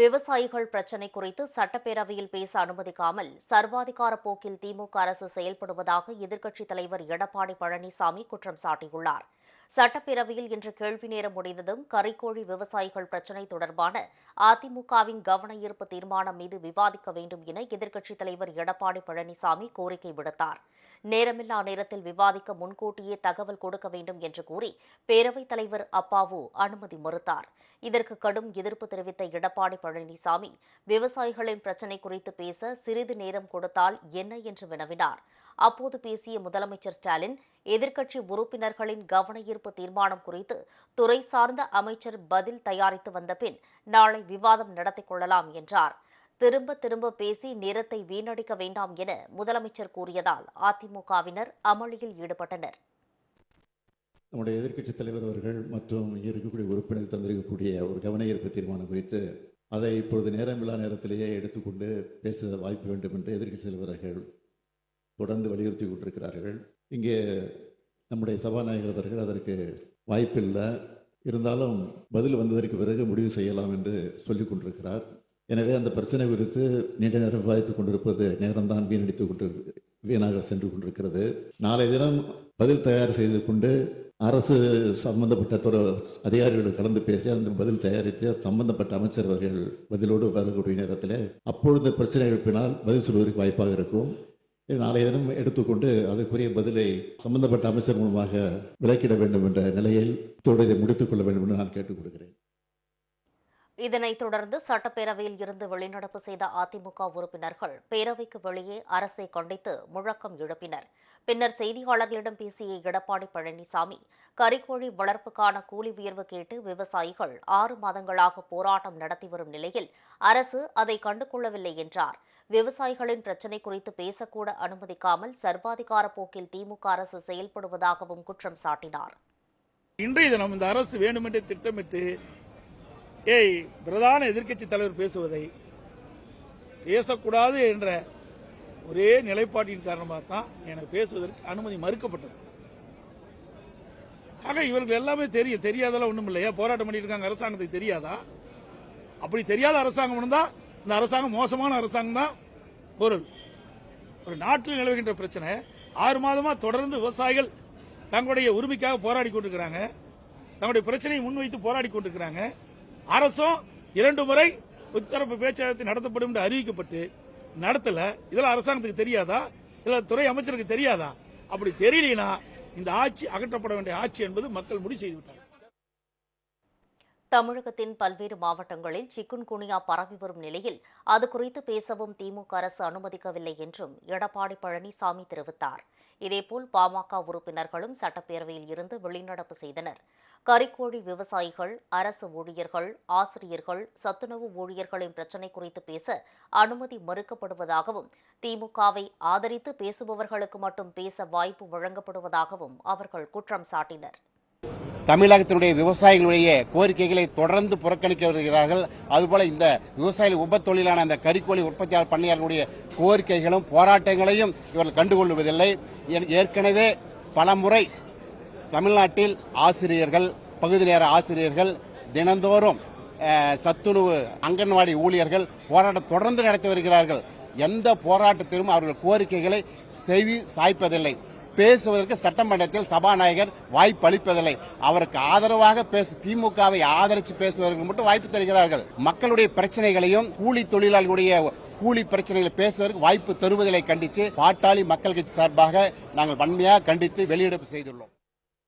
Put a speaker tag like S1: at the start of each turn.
S1: விவசாயிகள் பிரச்சினை குறித்து சட்டப்பேரவையில் பேச அனுமதிக்காமல் சர்வாதிகார போக்கில் திமுக அரசு செயல்படுவதாக எதிர்க்கட்சித் தலைவர் எடப்பாடி பழனிசாமி குற்றம் சாட்டியுள்ளார். சட்டப்பேரவையில் இன்று கேள்வி நேரம் முடிந்ததும் கறிக்கோழி விவசாயிகள் பிரச்சினை தொடர்பான அதிமுகவின் கவன ஈர்ப்பு தீர்மானம் மீது விவாதிக்க வேண்டும் என எதிர்க்கட்சித் தலைவர் எடப்பாடி பழனிசாமி கோரிக்கை விடுத்தார். நேரமில்லா நேரத்தில் விவாதிக்க முன்கூட்டியே தகவல் கொடுக்க வேண்டும் என்று கூறி பேரவைத் தலைவர் அப்பாவு அனுமதி மறுத்தார். இதற்கு கடும் எதிர்ப்பு தெரிவித்த எடப்பாடி பழனிசாமி விவசாயிகளின் பிரச்சினை குறித்து பேச சிறிது நேரம் கொடுத்தால் என்ன என்று வினவினார். அப்போது பேசிய முதலமைச்சர் ஸ்டாலின் எதிர்க்கட்சி உறுப்பினர்களின் கவன ஈர்ப்பு தீர்மானம் குறித்து துறை சார்ந்த அமைச்சர் பதில் தயாரித்து வந்த பின் நாளை விவாதம் நடத்திக் கொள்ளலாம் என்றார். திரும்ப திரும்ப பேசி நேரத்தை வீணடிக்க வேண்டாம் என முதலமைச்சர் கூறியதால் அதிமுகவினர் அமளியில் ஈடுபட்டனர்.
S2: நம்முடைய எதிர்க்கட்சித் தலைவர் அவர்கள் மற்றும் இங்கே இருக்கக்கூடிய உறுப்பினர் தந்திருக்கக்கூடிய ஒரு கவன ஈர்ப்பு தீர்மானம் குறித்து அதை இப்பொழுது நேரமில்லா நேரத்திலேயே எடுத்துக்கொண்டு பேச வாய்ப்பு வேண்டும் என்று எதிர்க்கட்சித் தலைவர்கள் தொடர்ந்து வலியுறுத்தி கொண்டிருக்கிறார்கள். இங்கே நம்முடைய சபாநாயகர் அவர்கள் அதற்கு வாய்ப்பில்லை. இருந்தாலும் பதில் வந்ததற்கு பிறகு முடிவு செய்யலாம் என்று சொல்லிக் கொண்டிருக்கிறார். எனவே அந்த பிரச்சனை குறித்து நீண்ட நேரம் விவாதித்துக் கொண்டிருப்பது நேரம்தான் வீணடித்து கொண்டு வீணாக சென்று கொண்டிருக்கிறது. நாளை தினம் பதில் தயார் செய்து கொண்டு அரசு சம்பந்தப்பட்ட துறை அதிகாரிகளோடு கலந்து பேசி அந்த பதில் தயாரித்து சம்பந்தப்பட்ட அமைச்சர் அவர்கள் பதிலோடு வரக்கூடிய நேரத்தில் அப்பொழுது பிரச்சனை எழுப்பினால் பதில் சொல்வதற்கு வாய்ப்பாக இருக்கும். நாளைய தினம் எடுத்துக்கொண்டு அதற்குரிய பதிலை சம்பந்தப்பட்ட அமைச்சர் மூலமாக விலக்கிட வேண்டும் என்ற நிலையில் தோடு இதை முடித்துக் கொள்ள வேண்டும் என்று நான் கேட்டுக் கொடுக்கிறேன்
S1: இதனைத் தொடர்ந்து சட்டப்பேரவையில் இருந்து வெளிநடப்பு செய்த அதிமுக உறுப்பினர்கள் பேரவைக்கு வெளியே அரசை கண்டித்து முழக்கம் எழுப்பினர். பின்னர் செய்தியாளர்களிடம் பேசிய எடப்பாடி பழனிசாமி கறிக்கோழி வளர்ப்புக்கான கூலி உயர்வு கேட்டு விவசாயிகள் ஆறு மாதங்களாக போராட்டம் நடத்தி வரும் நிலையில் அரசு அதை கண்டுகொள்ளவில்லை என்றார். விவசாயிகளின் பிரச்சினை குறித்து பேசக்கூட அனுமதிக்காமல் சர்வாதிகார போக்கில் திமுக அரசு செயல்படுவதாகவும் குற்றம் சாட்டினார்.
S3: இன்றைய தினம் இந்த அரசு வேண்டுமென்றே திட்டமிட்டு ஏய் பிரதான எதிர்க்கட்சி தலைவர் பேசுவதை பேசக்கூடாது என்ற ஒரே நிலைப்பாட்டின் காரணமாக தான் எனக்கு பேசுவதற்கு அனுமதி மறுக்கப்பட்டது. ஆக இவர்கள் எல்லாமே தெரியும் தெரியாதெல்லாம் ஒன்றும் இல்லையா போராட்டம் பண்ணிட்டு இருக்காங்க? அரசாங்கத்துக்கு தெரியாதா? அப்படி தெரியாத அரசாங்கம் இருந்தால் இந்த அரசாங்கம் மோசமான அரசாங்கம் தான் பொருள். ஒரு நாட்டில் நிலவுகின்ற பிரச்சனை ஆறு மாதமாக தொடர்ந்து விவசாயிகள் தங்களுடைய உரிமைக்காக போராடி கொண்டிருக்கிறாங்க. தங்களுடைய பிரச்சனையை முன்வைத்து போராடி கொண்டிருக்கிறாங்க. அரசும் இரண்டு முறை புத்தரப்பு பேச்சுவார்த்தை நடத்தப்படும் என்று அறிவிக்கப்பட்டு நடத்தல. இதெல்லாம் அரசாங்கத்துக்கு தெரியாதா? இல்ல துறை அமைச்சருக்கு தெரியாதா? அப்படி தெரியலனா இந்த ஆட்சி அகற்றப்பட வேண்டிய ஆட்சி என்பது மக்கள் முடிவு செய்துவிட்டார்
S1: தமிழகத்தின் பல்வேறு மாவட்டங்களில் சிக்குன்குனியா பரவி வரும் நிலையில் அது குறித்து பேசவும் திமுக அரசு அனுமதிக்கவில்லை என்றும் எடப்பாடி பழனிசாமி தெரிவித்தார். இதேபோல் பாமக உறுப்பினர்களும் சட்டப்பேரவையில் இருந்து வெளிநடப்பு செய்தனர். கறிக்கோழி விவசாயிகள் அரசு ஊழியர்கள் ஆசிரியர்கள் சத்துணவு ஊழியர்களின் பிரச்சினை குறித்து பேச அனுமதி மறுக்கப்படுவதாகவும் திமுகவை ஆதரித்து பேசுபவர்களுக்கு மட்டும் பேச வாய்ப்பு வழங்கப்படுவதாகவும் அவர்கள் குற்றம் சாட்டினர்.
S4: தமிழகத்தினுடைய விவசாயிகளுடைய கோரிக்கைகளை தொடர்ந்து புறக்கணிக்க வருகிறார்கள். அதுபோல இந்த விவசாயிகள் உப தொழிலான அந்த கறிக்கோழி உற்பத்தியாளர் பண்ணையாளர்களுடைய கோரிக்கைகளும் போராட்டங்களையும் இவர்கள் கண்டுகொள்வதில்லை. ஏற்கனவே பல முறை தமிழ்நாட்டில் ஆசிரியர்கள் பகுதி நேர ஆசிரியர்கள் தினந்தோறும் சத்துணவு அங்கன்வாடி ஊழியர்கள் போராட்டம் தொடர்ந்து நடத்தி வருகிறார்கள். எந்த போராட்டத்திலும் அவர்கள் கோரிக்கைகளை செவி சாய்ப்பதில்லை. பேசுவதற்கு சட்டமன்றத்தில் சபாநாயகர் வாய்ப்பு அளிப்பதில்லை. அவருக்கு ஆதரவாக பேச திமுகவை ஆதரித்து பேசுவதற்கு மட்டும் வாய்ப்பு தருகிறார்கள். மக்களுடைய பிரச்சனைகளையும் கூலி தொழிலாளர்களுடைய கூலி பிரச்சனைகளை பேசுவதற்கு வாய்ப்பு தருவதில்லை கண்டித்து பாட்டாளி மக்கள் கட்சி சார்பாக நாங்கள் வன்மையாக கண்டித்து வெளியிடப்பு செய்துள்ளோம்.